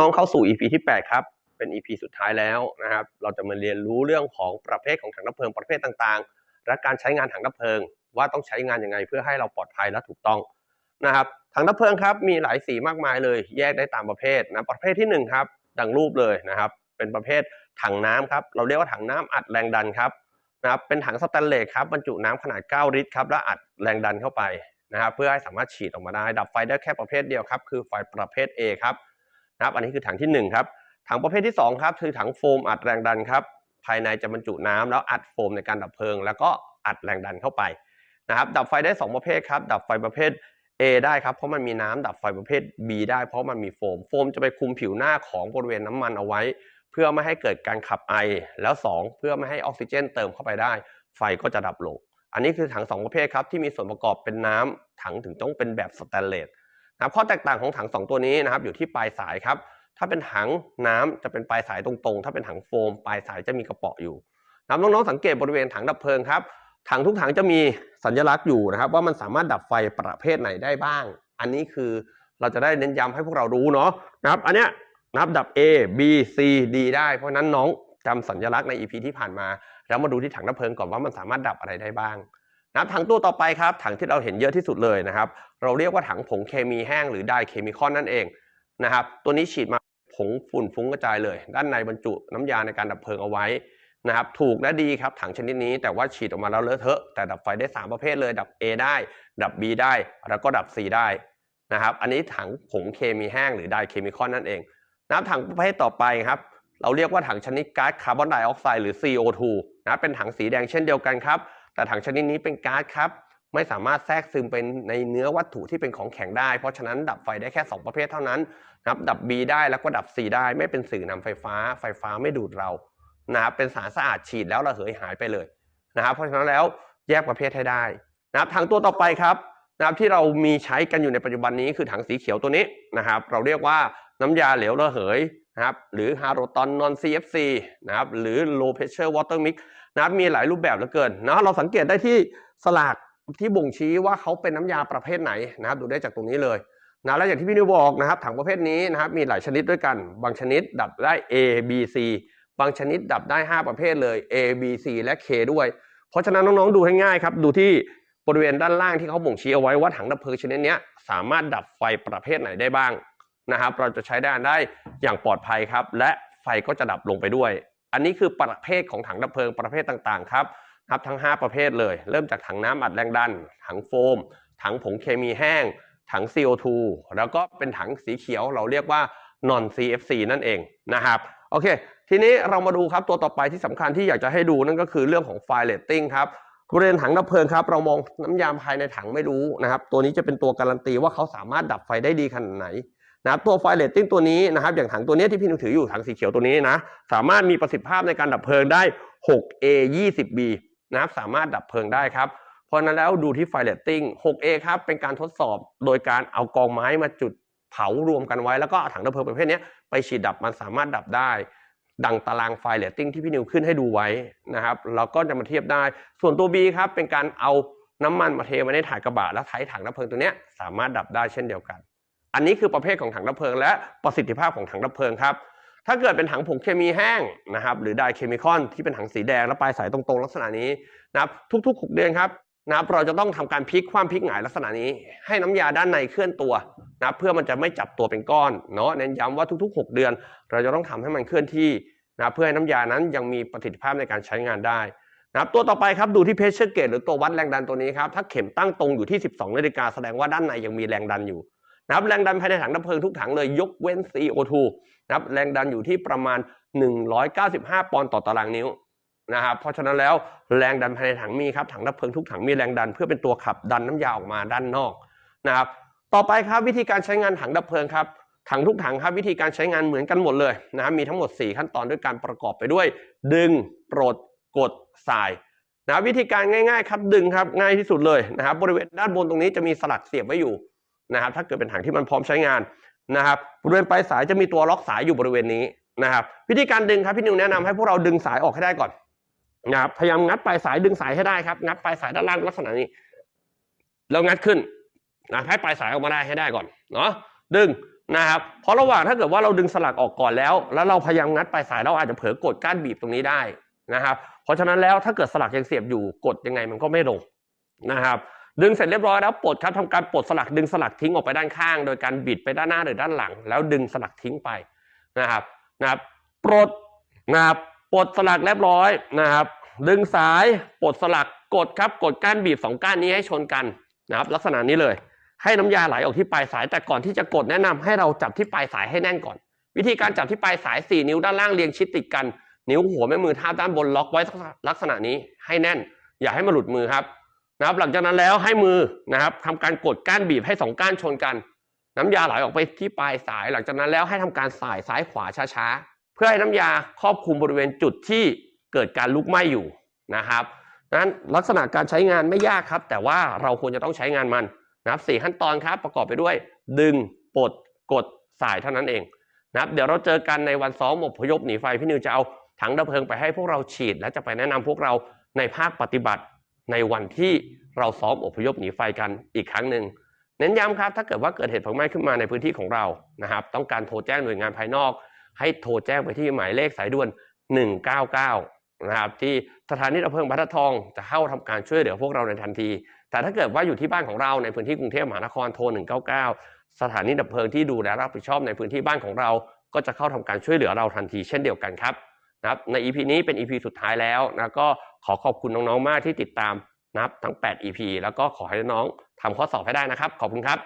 น้องๆเข้าสู่ EP ที่ 8 ครับ เป็น EP สุดท้ายแล้วนะครับ เราจะมาเรียนรู้เรื่องของประเภทของถังดับเพลิงประเภทต่างๆ และการใช้งานถังดับเพลิง ว่าต้องใช้งานยังไงเพื่อให้เราปลอดภัยและถูกต้องนะครับถังดับเพลิงครับมีหลายสีมากมายเลย แยกได้ตามประเภทนะประเภทที่หนึ่งครับ ดังรูปเลยนะครับ เป็นประเภทถังน้ำครับ เราเรียกว่าถังน้ำอัดแรงดันครับนะครับเป็นถังสแตนเลสครับบรรจุน้ำขนาด 9 ลิตรครับแล้วอัดแรงดันเข้าไปนะครับเพื่อให้สามารถฉีดออกมาได้ ดับไฟได้แค่ประเภทเดียวครับ คือไฟประเภท A ครับ นะครับ อันนี้คือถังที่หนึ่งครับ ถังประเภทที่สองครับคือถังโฟมอัดแรงดันครับ ภายในจะบรรจุน้ำแล้วอัดโฟมในการดับเพลิง แล้วก็อัดแรงดันเข้าไปนะครับ ดับไฟได้สองประเภทครับ ดับไฟประเภท A ได้ครับ เพราะมันมีน้ำดับไฟประเภท B ได้เพราะมันมีโฟม โฟมจะไปคุมผิวหน้าของบริเวณน้ำมันเอาไว้ เพื่อไม่ให้เกิดการขับไอ แล้ว 2 เพื่อไม่ให้ออกซิเจนเติมเข้าไปได้ ไฟก็จะดับลง อันนี้คือถัง 2 ประเภทครับที่มีส่วนประกอบเป็นน้ำถังถึงต้องเป็นแบบสแตนเลส นะครับข้อแตกต่างของถัง 2 ตัวนี้นะครับอยู่ที่ปลายสายครับถ้าเป็นถังน้ำจะเป็นปลายสายตรงๆ ถ้าเป็นถังโฟมปลายสายจะมีกระเป๋ออยู่นะน้องๆสังเกตบริเวณถังดับเพลิงครับถังทุกถังจะมีสัญลักษณ์อยู่นะครับ ว่ามันสามารถดับไฟประเภทไหนได้บ้าง อันนี้คือเราจะได้เน้นย้ำให้พวกเรารู้เนาะนะครับอันเนี้ยนับดับ A B C D ได้เพราะนั้นน้องจำสัญลักษณ์ใน EP ที่ผ่านมา แล้วมาดูที่ถังดับเพลิงก่อนว่ามันสามารถดับอะไรได้บ้าง นะครับถังตัวต่อไปครับถังที่เราเห็นเยอะที่สุดเลยนะครับ เราเรียกว่าถังผงเคมีแห้งหรือไดเคมีคอนนั่นเองนะครับ ตัวนี้ฉีดมาผงฝุ่นฟุ้งกระจายเลย ด้านในบรรจุน้ำยาในการดับเพลิงเอาไว้นะครับ ถูกและดีครับถังชนิดนี้แต่ว่าฉีดออกมาแล้วเลอะเทอะแต่ดับไฟได้ 3 ประเภทเลย ดับ A ได้ ดับ B ได้ แล้วก็ดับ C ได้นะครับ อันนี้ถังผงเคมีแห้งหรือไดเคมีคอนนั่นเองนะครับถังประเภทต่อไปครับ เราเรียกว่าถังชนิดก๊าซคาร์บอนไดออกไซด์หรือ CO2 นะเป็นถังสีแดงเช่นเดียวกันครับ แต่ถังชนิดนี้เป็นก๊าซครับไม่สามารถแทรกซึมเป็นในเนื้อวัตถุที่เป็นของแข็งได้ เพราะฉะนั้นดับไฟได้แค่ 2 ประเภทเท่านั้นนะครับดับ B ได้แล้วก็ดับ C ได้ ไม่เป็นสื่อนำไฟฟ้า ไฟฟ้าไม่ดูดเรานะครับเป็นสารสะอาดฉีดแล้วระเหยหายไปเลยนะครับ เพราะฉะนั้นแล้วแยกประเภทให้ได้นะครับถังตัวต่อไปครับนะครับที่เรามีใช้กันอยู่ในปัจจุบันนี้คือถังสีเขียวตัวนี้นะครับ เราเรียกว่าน้ำยาเหลวระเหย นะครับหรือฮาโรตอนนอน CFC นะครับหรือ low pressure water mix นะครับมีหลายรูปแบบเหลือเกินนะเราสังเกตได้ที่สลากที่บ่งชี้ว่าเขาเป็นน้ำยาประเภทไหนนะครับดูได้จากตรงนี้เลยนะแล้วอย่างที่พี่นิวบอกนะครับถังประเภทนี้นะครับมีหลายชนิดด้วยกัน บางชนิดดับได้ A B C บางชนิดดับได้ 5 ประเภทเลย A B C และ K ด้วย เพราะฉะนั้นน้องๆดูให้ง่ายครับดูที่บริเวณด้านล่างที่เขาบ่งชี้เอาไว้ว่าถังดับเพลิงชนิดนี้สามารถดับไฟประเภทไหนได้บ้าง นะครับ เราจะใช้ได้ได้อย่างปลอดภัยครับ และไฟก็จะดับลงไปด้วย อันนี้คือประเภทของถังดับเพลิงประเภทต่างๆครับครับทั้ง 5 ประเภทเลย เริ่มจากถังน้ำอัดแรงดัน ถังโฟม ถังผงเคมีแห้ง ถัง CO2 แล้วก็เป็นถังสีเขียวเราเรียกว่า non CFC นั่นเองนะครับโอเค ทีนี้เรามาดูครับตัวต่อไปที่สำคัญที่อยากจะให้ดูนั่นก็คือเรื่องของไฟเลตติ้งครับบริเวณถังดับเพลิงครับเรามองน้ำยาภายในถังไม่รู้นะครับ ตัวนี้จะเป็นตัวการันตีว่าเขาสามารถดับไฟได้ดีขนาดไหน นะครับตัวไฟเลตติ้งตัวนี้นะครับอย่างถังตัวนี้ที่พี่นุถืออยู่ถังสีเขียวตัวนี้นะสามารถมีประสิทธิภาพในการดับเพลิงได้ 6A 20B นะครับสามารถดับเพลิงได้ครับเพราะนั้นแล้วดูที่ไฟเลตติ้ง 6A ครับเป็นการทดสอบโดยการเอากองไม้มาจุดเผารวมกันไว้แล้วก็ถังดับเพลิงประเภทนี้ไปฉีดดับมันสามารถดับได้ ดังตารางไฟเลตติ้งที่พี่นิวขึ้นให้ดูไว้นะครับเราก็จะมาเทียบได้ ส่วนตัว B ครับเป็นการเอาน้ำมันมาเทไว้ในถ่ายกระบะแล้วไถถังดับเพลิงตัวนี้สามารถดับได้เช่นเดียวกัน อันนี้คือประเภทของถังดับเพลิง และประสิทธิภาพของถังดับเพลิงครับถ้าเกิดเป็นถังผงเคมีแห้งนะครับหรือไดเคมีคอนที่เป็นถังสีแดงและปลายสายตรงๆ ลักษณะนี้นะครับทุกๆ 6 เดือนครับนะครับเราจะต้องทำการพลิกคว่ำพลิกหงายลักษณะนี้ ให้น้ำยาด้านในเคลื่อนตัวนะเพื่อมันจะไม่จับตัวเป็นก้อนเนาะเน้นย้ำว่าทุก ๆ 6 เดือน เราจะต้องทำให้มันเคลื่อนที่นะเพื่อให้น้ำยานั้นยังมีประสิทธิภาพในการใช้งานได้นะครับตัวต่อไปครับดูที่เพชเชอร์เกตหรือตัววัดแรงดันตัวนี้ครับถ้าเข็มตั้งตรงอยู่ที่ 12นาฬิกาแสดงว่าด้านในยังมีแรงดันอยู่ นะครับแรงดันภายในถังดับเพลิงทุกถังเลยยกเว้น CO2 นะครับแรงดันอยู่ที่ประมาณ 195 ปอนด์ต่อตารางนิ้วนะครับเพราะฉะนั้นแล้วแรงดันภายในถังมีครับถังดับเพลิงทุกถังมีแรงดันเพื่อเป็นตัวขับดันน้ำยาออกมาด้านนอกนะครับต่อไปครับวิธีการใช้งานถังดับเพลิงครับถังทุกถังครับวิธีการใช้งานเหมือนกันหมดเลยนะครับมีทั้งหมด 4 ขั้นตอนด้วยการประกอบไปด้วย ดึงปลดกดสายนะวิธีการง่ายๆครับดึงครับง่ายที่สุดเลยนะครับบริเวณด้านบนตรงนี้จะมีสลักเสียบไว้อยู่ นะครับถ้าเกิดเป็นถังที่มันพร้อมใช้งานนะครับบริเวณปลายสายจะมีตัวล็อกสายอยู่บริเวณนี้นะครับวิธีการดึงครับพี่นิวแนะนำให้พวกเราดึงสายออกให้ได้ก่อนนะครับพยายามงัดปลายสายดึงสายให้ได้ครับงัดปลายสายด้านล่างลักษณะนี้แล้วงัดขึ้นนะให้ปลายสายออกมาได้ให้ได้ก่อนเนาะดึงนะครับเพราะระหว่างถ้าเกิดว่าเราดึงสลักออกก่อนแล้ว แล้วเราพยายามงัดปลายสายเราอาจจะเผลอกดก้านบีบตรงนี้ได้นะครับ เพราะฉะนั้นแล้วถ้าเกิดสลักยังเสียบอยู่กดยังไงมันก็ไม่ลงนะครับ ดึงเสร็จเรียบร้อยแล้วปลดครับทำการปลดสลักดึงสลักทิ้งออกไปด้านข้าง โดยการบิดไปด้านหน้าหรือด้านหลัง แล้วดึงสลักทิ้งไปนะครับนะครับปลดนะครับปลดสลักเรียบร้อยนะครับ ดึงสายปลดสลักกดครับกดก้านบีบสองก้านนี้ให้ชนกันนะครับ ลักษณะนี้เลยให้น้ำยาไหลออกที่ปลายสายแต่ก่อนที่จะกดแนะนำให้เราจับที่ปลายสายให้แน่นก่อน วิธีการจับที่ปลายสาย 4 นิ้วด้านล่างเรียงชิดติดกัน นิ้วหัวแม่มือเท้าด้านบนล็อกไว้ลักษณะนี้ให้แน่น อย่าให้มันหลุดมือครับ นะครับ หลังจากนั้นแล้วให้มือนะครับทำการกดก้านบีบให้สองก้านชนกัน น้ำยาไหลออกไปที่ปลายสาย หลังจากนั้นแล้วให้ทำการสายซ้ายขวาช้าๆ เพื่อให้น้ำยาครอบคลุมบริเวณจุดที่เกิดการลุกไหม้อยู่นะครับนั้นลักษณะการใช้งานไม่ยากครับ แต่ว่าเราควรจะต้องใช้งานมันนะครับสี่ขั้นตอนครับประกอบไปด้วย ดึงปลดกดสายเท่านั้นเองนะครับเดี๋ยวเราเจอกันในวันซ้อมอพยพหนีไฟพี่นิวจะเอาถังดับเพลิงไปให้พวกเราฉีด และจะไปแนะนำพวกเราในภาคปฏิบัติ ในวันที่เราซ้อมอพยพหนีไฟกันอีกครั้งหนึ่งเน้นย้ำครับถ้าเกิดว่าเกิดเหตุเพลิงไหม้ขึ้นมาในพื้นที่ของเรานะครับ ต้องการโทรแจ้งหน่วยงานภายนอก ให้โทรแจ้งไปที่หมายเลขสายด่วน 199 นะครับที่สถานีดับเพลิงบรรทัดทองจะเข้าทำการช่วยเหลือพวกเราในทันที แต่ถ้าเกิดว่าอยู่ที่บ้านของเราในพื้นที่กรุงเทพมหานครโทร 199 สถานีดับเพลิงที่ดูแลรับผิดชอบในพื้นที่บ้านของเรา ก็จะเข้าทำการช่วยเหลือเราทันทีเช่นเดียวกันครับนะครับใน EP นี้เป็น EP สุดท้ายแล้วนะก็ ขอขอบคุณน้องๆมากที่ติดตามนะครับทั้ง 8 EP แล้วก็ขอให้น้องทำข้อสอบให้ได้นะครับ ขอบคุณครับ